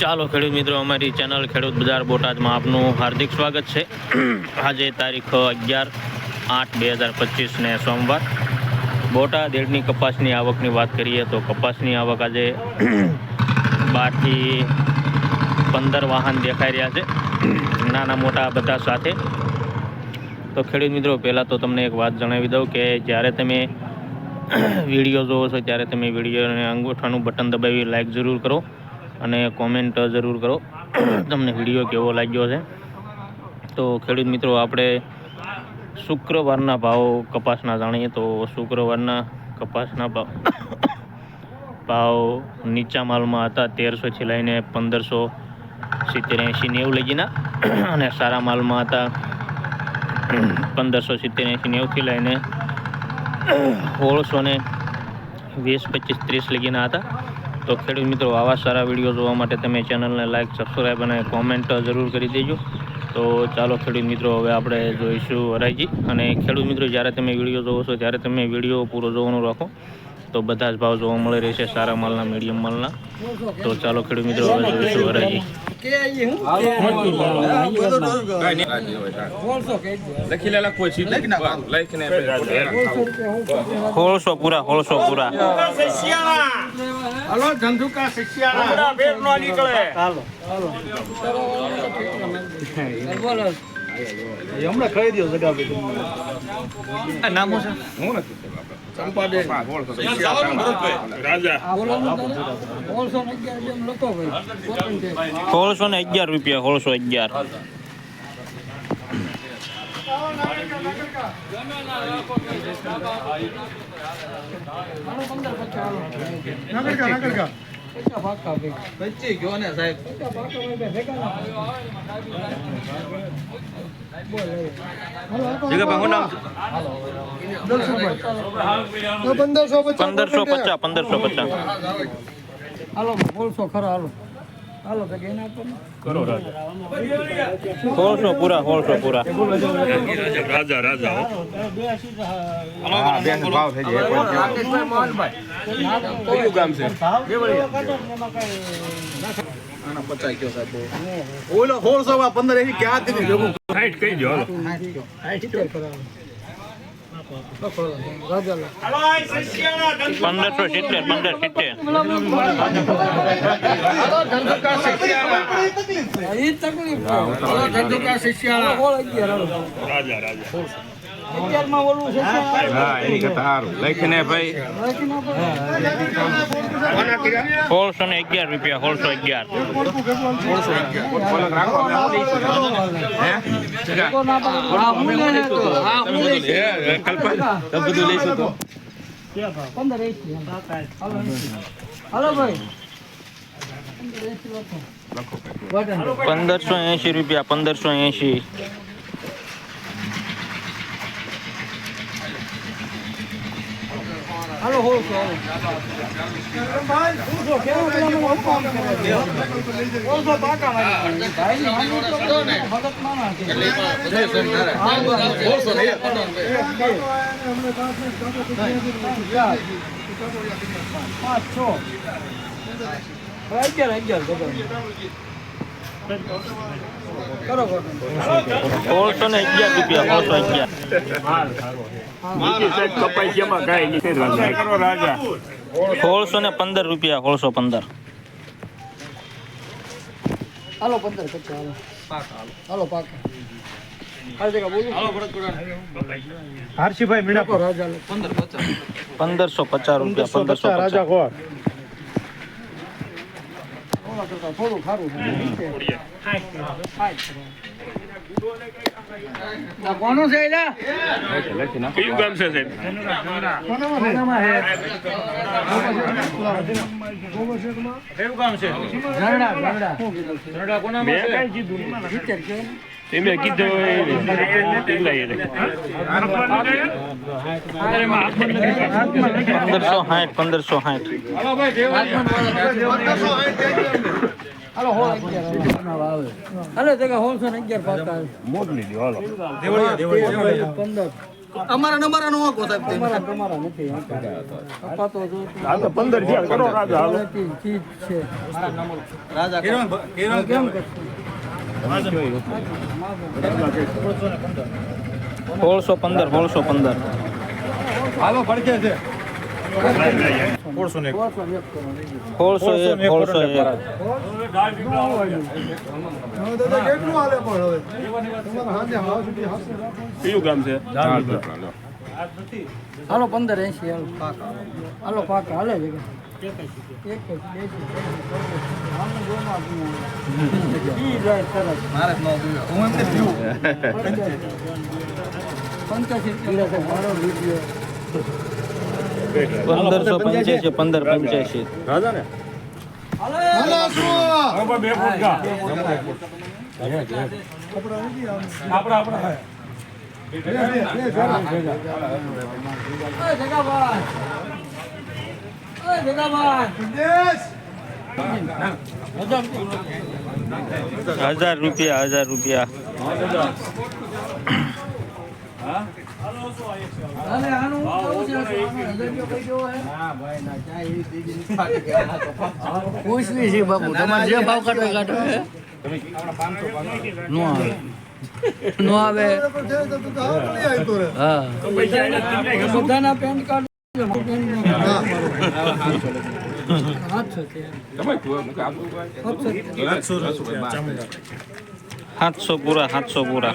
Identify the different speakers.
Speaker 1: ચાલો ખેડૂત મિત્રો અમારી ચેનલ ખેડૂત બજાર બોટાદમાં આપનું હાર્દિક સ્વાગત છે. આજે તારીખ અગિયાર આઠ બે હજાર પચીસને સોમવાર. બોટાદ એડની કપાસની આવકની વાત કરીએ તો કપાસની આવક આજે બારથી પંદર વાહન દેખાઈ રહ્યા છે. નાના મોટા બધા સાથે. તો ખેડૂત મિત્રો પહેલાં તો તમને એક વાત જણાવી દઉં કે જ્યારે તમે વીડિયો જોવો છો ત્યારે તમે વિડીયોને અંગૂઠાનું બટન દબાવી લાઈક જરૂર કરો. અને કોમેન્ટ જરૂર કરો. તમને વીડિયો કેવો લાગ્યો છે? તો ખેડૂત મિત્રો, આપણે શુક્રવારના ભાવ કપાસના જાણીએ તો શુક્રવારના કપાસના ભાવ ભાવ નીચા માલમાં હતા તેરસોથી લઈને પંદરસો સિત્તેર, એંશી નેવું લગીના. અને સારા માલમાં હતા પંદરસો સિત્તેર, એંશી નેવુંથી લઈને સોળસો ને વીસ, પચીસ, ત્રીસ લગીના હતા. તો ખેડૂત મિત્રો આવા સારા વીડિયો જોવા માટે તમે ચેનલને લાઈક સબસ્ક્રાઈબ અને કોમેન્ટ જરૂર કરી દેજો. તો ચાલો ખેડૂત મિત્રો હવે આપણે જોઈશું હરાજી. અને ખેડૂત મિત્રો જ્યારે તમે વીડિયો જોવો છો ત્યારે તમે વીડિયો પૂરો જોવાનું રાખો. તો બધા જ ભાવ જોવા મળી રહેશે સારા માલના મીડિયમ માલના. તો ચાલો ખેડૂત મિત્રો હવે જોઈશું
Speaker 2: લખીને
Speaker 1: સોળસો પૂરા સોળસો પૂરા.
Speaker 2: હલો ધંધુકા શિષ્યાના પેટ નો નીકળે.
Speaker 3: હમણાં કહી દો જગા
Speaker 1: નામો છે?
Speaker 2: હું નથી ચંપાબેન.
Speaker 1: સોળસો ને અગિયાર રૂપિયા સોળસો અગિયાર. પંદરસો પચાસ પંદરસો પચાસ
Speaker 4: હાલો બોલશો ખરા હાલો. હાલો તો આપો
Speaker 1: સોળસો પૂરા સોળસો પૂરા.
Speaker 2: રાજા રાજા કયું ગામ છે?
Speaker 3: આના પચાઈ સાહેબ ઓલો સોળસો માં પંદર એની ક્યાં ભેગું
Speaker 2: હાઈટ કહી દો હાલો.
Speaker 4: લો
Speaker 1: પંદરસો સિત્તેર પંદર સિત્તેર.
Speaker 4: તકલીફ.
Speaker 2: રાજા રાજા.
Speaker 4: અગિયારમાં ઓલું છે
Speaker 2: હા એની કરતા સારું. લખીને ભાઈ.
Speaker 1: સોળસો ને અગિયાર રૂપિયા સોળસો અગિયાર.
Speaker 4: એસી હાલો એંસી. ભાઈ. એંસી.
Speaker 1: પંદરસો એંશી રૂપિયા પંદરસો એંશી
Speaker 4: હાલો હોળસો હાલો હોળસો કેવું પેલા મને અપમાન કરે છે. હોળસો પાકા મારી ભાઈની હામી તો કરો ને. ભગત માણસ છે. હા, બરાબર.
Speaker 3: સોળસો ને એક.
Speaker 4: ચાર. પાંચ છ અગિયાર અગિયાર
Speaker 1: સોળસો ને અગિયાર રૂપિયા સોળસો અગિયાર સોળસો ને પંદર. રૂપિયા સોળસો પંદર.
Speaker 4: હાલો પંદર. હાલો હાલો પાકા
Speaker 3: હર્ષિભાઈ
Speaker 1: પંદરસો પચાસ રૂપિયા પંદરસો
Speaker 3: રાજા
Speaker 4: ઓલા કરતા થોડું ખારું છે. કોનું છે?
Speaker 2: કયું ગામ છે સાહેબ
Speaker 4: ઝરણા. સિત્તેર છે
Speaker 1: પંદરસો સાઠ પંદરસો સાઠ
Speaker 4: હાલો હોળ અગિયાર હાલો. જગા હોળસો ને અગિયાર પાકા.
Speaker 2: મોકલી દો હાલો.
Speaker 4: પંદર.
Speaker 3: અમારા નો સાહેબ.
Speaker 4: તમારા નથી જો.
Speaker 2: કરો રાજા હાલો.
Speaker 4: છે.
Speaker 3: રાજા
Speaker 4: કેમ કરશું?
Speaker 1: સોળસો પંદર. સોળસો પંદર
Speaker 3: હાલો પડકે છે.
Speaker 2: કયું ગામ છે
Speaker 4: હાલો પંદર એસી હાલો હાલો પાક હાલે છે એક. જ બેસી હાલો ગોમાં ઈ જાય સરસ.
Speaker 3: મારે જ ન પીવ્યો હું એમને પીવું
Speaker 4: પંચ્યાસી.
Speaker 1: પંદરસો પંચ્યાસી પંદર પંચ્યાસી.
Speaker 2: રાજા
Speaker 1: હજાર રૂપિયા હજાર રૂપિયા.
Speaker 4: અરે આનું કેવું છે આનો નજરિયો કઈ જેવો હે. પૂછવી છે બાપુ તમારે જે ભાવ કાઢો કાઢો નો આવે. નો આવે. હા. બધાના પેન્ટ કાર્ડ સાતસો છે.
Speaker 1: સાતસો પૂરા સાતસો પૂરા.